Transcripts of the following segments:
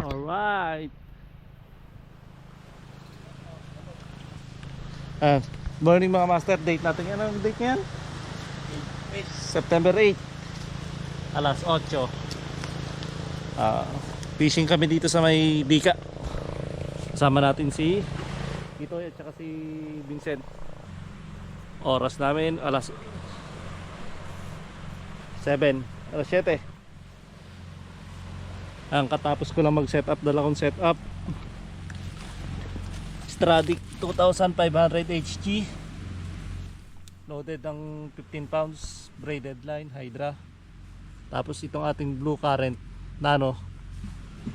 Alright. Ah, morning mga master, date natin yan. Anong date niyan? September 8. Alas 8. Ah, fishing kami dito sa may Bika. Kasama natin si Tito at saka si Vincent. Oras namin alas 7, alas 7. Ang katapos ko lang mag-set up, dala kong set up. Stradic 2500 HG. Loaded ng 15 pounds, braided line, Hydra. Tapos itong ating blue current nano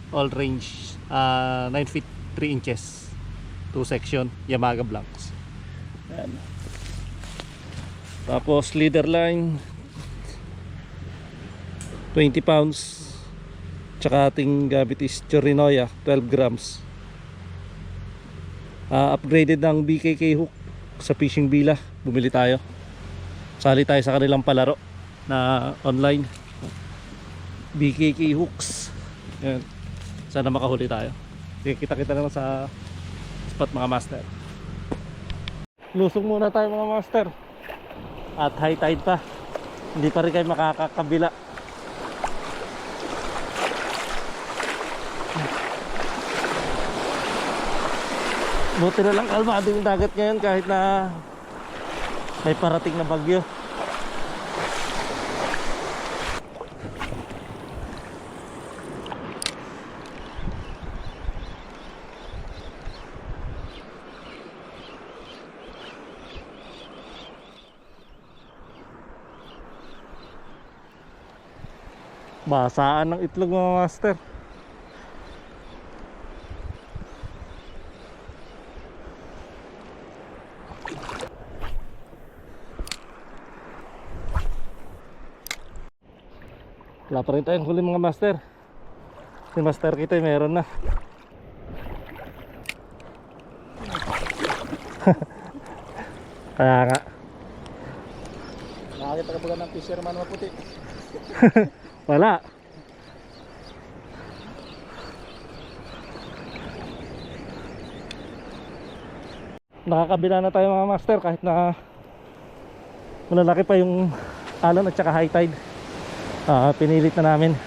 all range ah 9 feet 3 inches 2 section Yamaha blanks Ayan. tapos leader line 20 pounds tsaka ating gamit is Chorinoya 12 grams. Ah, upgraded ng BKK hook sa fishing bila. Bumili tayo. Sali tayo sa kanilang palaro na online. BKK hooks. Ayan. sana makahuli tayo. Sige, kita-kita na lang sa spot mga master. Lusong muna tayo mga master. At high tide pa. Hindi pa rin kayo makakakabila buti na lang kalmado yung dagat ngayon kahit na may parating na bagyo Basaan ng itlog mga master. Wala pa rin tayong huli mga master. Si master kita meron na. Kaya nga. Nakakita ka ba ng fisherman maputi? Wala. Nakakabila na tayo mga master kahit na malalaki pa yung alon at saka high tide. Ah, pinilit na namin.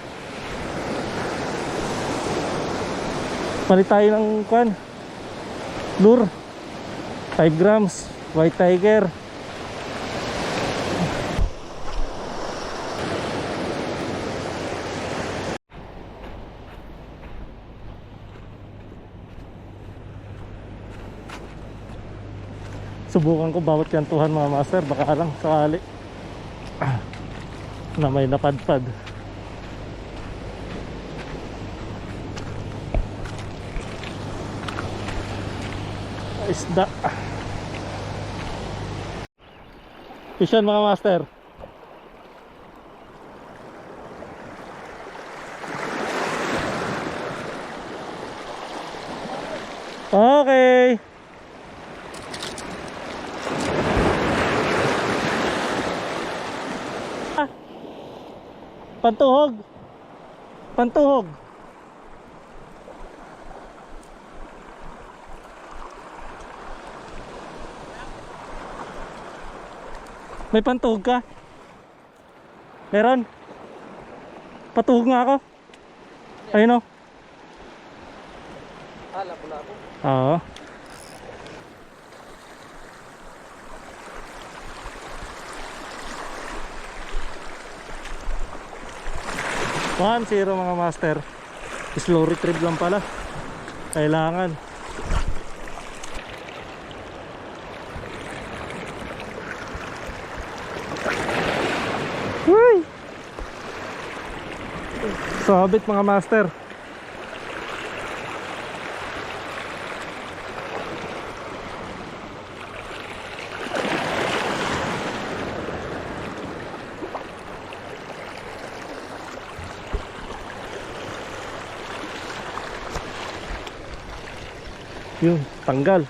Palit tayo ng kwan. Lure. 5 grams. White tiger. Subukan ko bawat kantuhan mga master baka lang sakali ah, na may napadpad. Isda. Fisyan mga master. Okay. Pantuhog. Pantuhog. May pantuhog ka? Meron? Patuhog nga ako. Ayun o. Hala, pula ako. Oo. One zero mga master. Slow retrieve lang pala. Kailangan. Uy! Sabit mga master. yun tanggal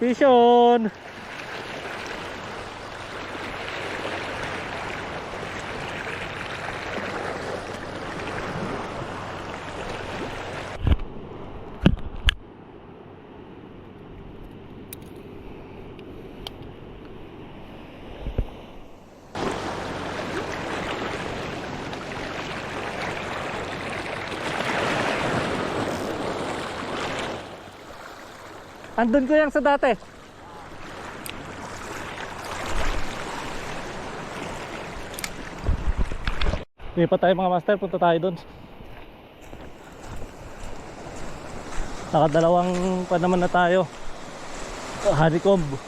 Fish on! Andun ko yung sa dati. Pa tayo mga master, punta tayo doon. Nakadalawang pa naman na tayo. Honeycomb. Oh.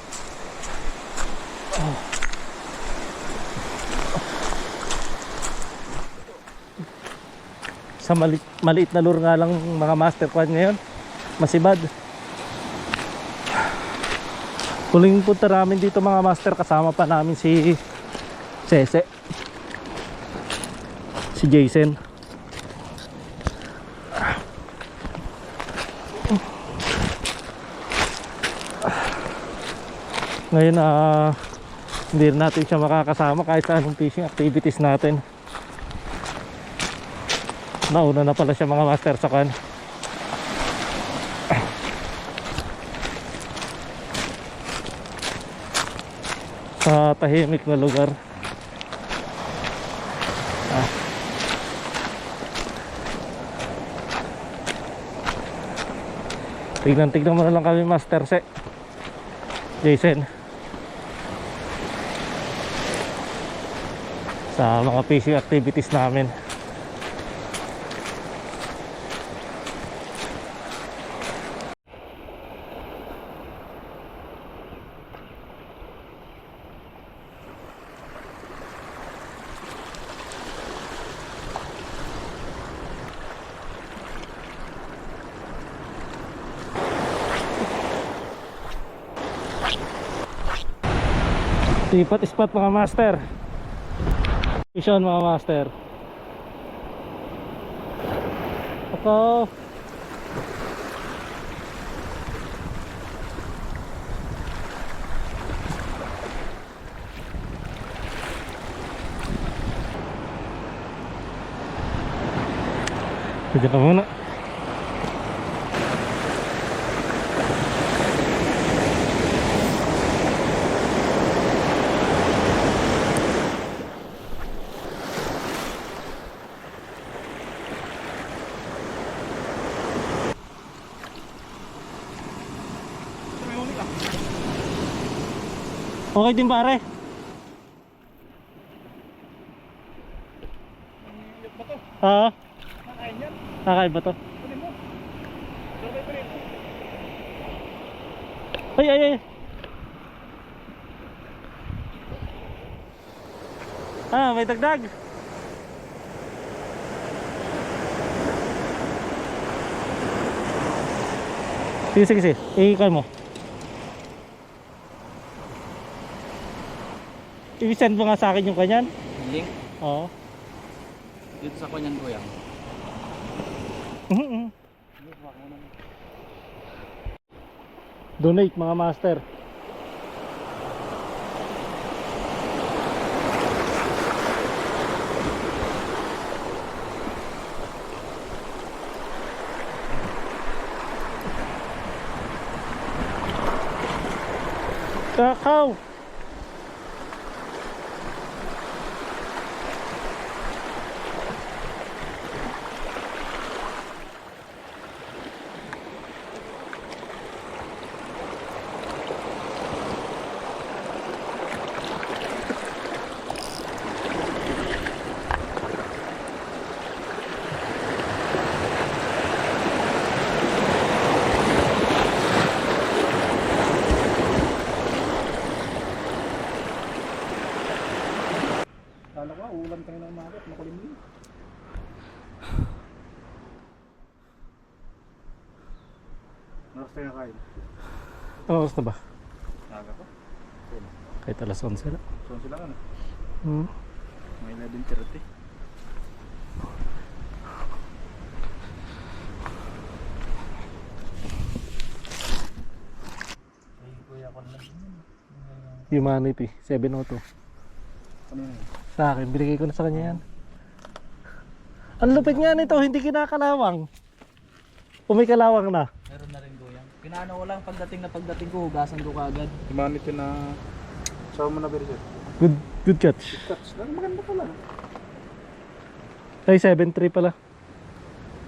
Sa maliit, maliit na lure nga lang mga master kwan ngayon. Masibad. Huling punta namin dito mga master kasama pa namin si Sese. Si Jason. Ngayon ah hindi rin natin siya makakasama kahit sa anong fishing activities natin. Nauna na pala siya mga master sa kan. Sa tahimik na lugar. Ah. Tignan tignan mo na lang kami Master Se. Jason. Sa mga fishing activities namin. Sipat spot mga master. Vision mga master. Ako. Pwede ka muna. Okay din pare. Oo. Nakain ba to? Ay, ay, ay. Ah, may dagdag. Sige, sige, sige. Iikay mo. I-send mo nga sa akin yung kanyan. Link Oo. dito sa kanyan kuya. Mhm. Donate mga master. Kakao. Oras tayo kain. Anong oras na ba? Aga pa. Kahit alas 11 na. 11 lang ano? Hmm. May 11.30. Humanity, 702. Ano yun? Sa akin, binigay ko na sa kanya yan. Ang lupit nga nito, hindi kinakalawang. Umikalawang na. Pinaano ko lang pagdating na pagdating ko, hugasan ko kaagad. Humanity na... Sawa mo na version. Good, good catch. Cuts. Maganda pala. Ay, 7.3 pala.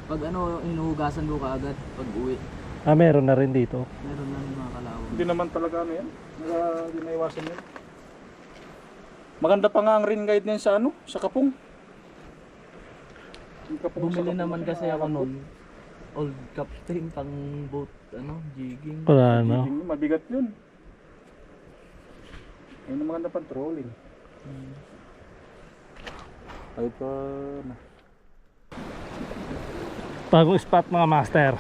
Pag ano, hinuhugasan ko kaagad pag uwi. Ah, meron na rin dito. Meron na rin mga kalawang. Hindi naman talaga ano yan. Naka, hindi naiwasan yun. Maganda pa nga ang rain guide niyan sa ano? Sa kapong. Yung kapong sa Bumili kapong naman na- kasi ako noon. Old captain pang boat, ano, jigging. Wala na. Hindi, Mabigat yun. Ayun ang maganda pang trolling. Ay pa na. Bagong spot mga master.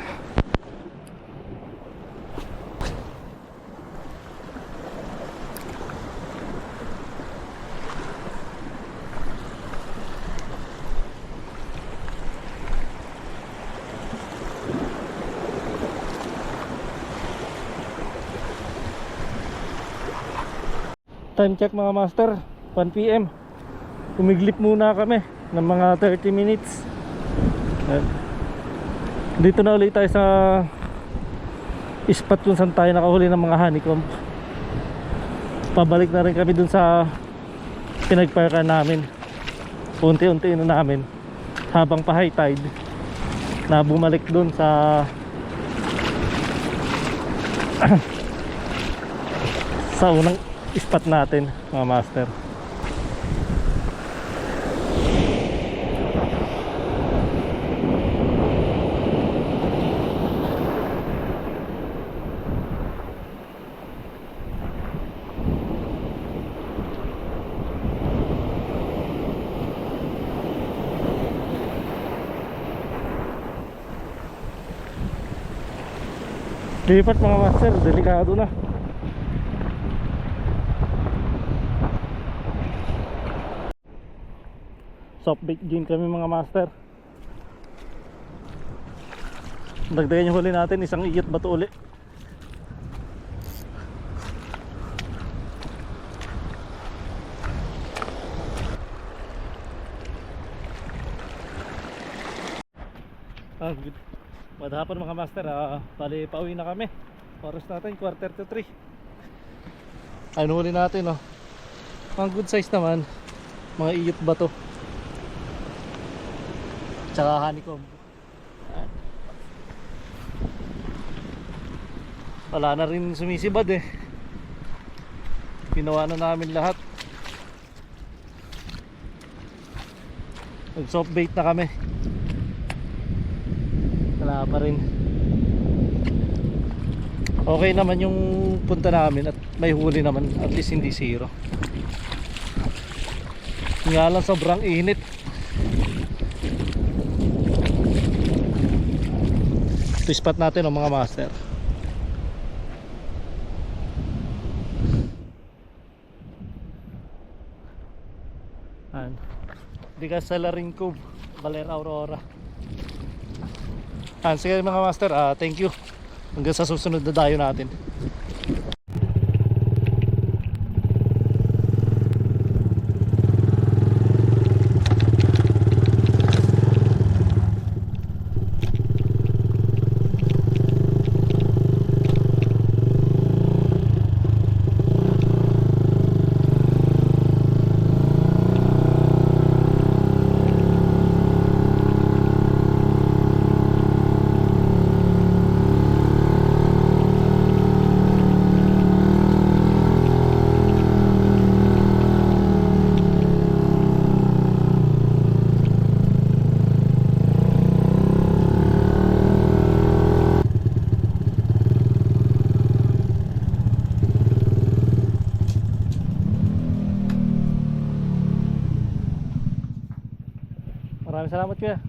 Time check mga master, 1pm. Kumiglip muna kami ng mga 30 minutes. Dito na ulit tayo sa spot kung saan tayo nakahuli ng mga honeycomb. Pabalik na rin kami dun sa pinagparkan namin. Unti-unti na namin habang pa high tide na bumalik dun sa sa unang spot natin mga master. Lipat mga master, delikado na. Soft bait game kami mga master. Dagdagan yung huli natin, isang iyot bato uli. Ah, good. Madhapan mga master, ah, bali pauwi na kami. Oras natin, quarter to 3. Ano huli natin, oh. Ang good size naman, mga iyot ba to? Tsaka honeycomb. Wala na rin sumisibad eh. Ginawa na namin lahat. Nag soft bait na kami. Wala pa rin. Okay naman yung punta namin at may huli naman at least hindi zero. Nga lang sobrang init. Yung spot natin oh, mga master. Ayan. Di ka sa Laring Cove, Baler Aurora. Ayan, sige mga master, ah, thank you. Hanggang sa susunod na dayo natin. Salamat kuya.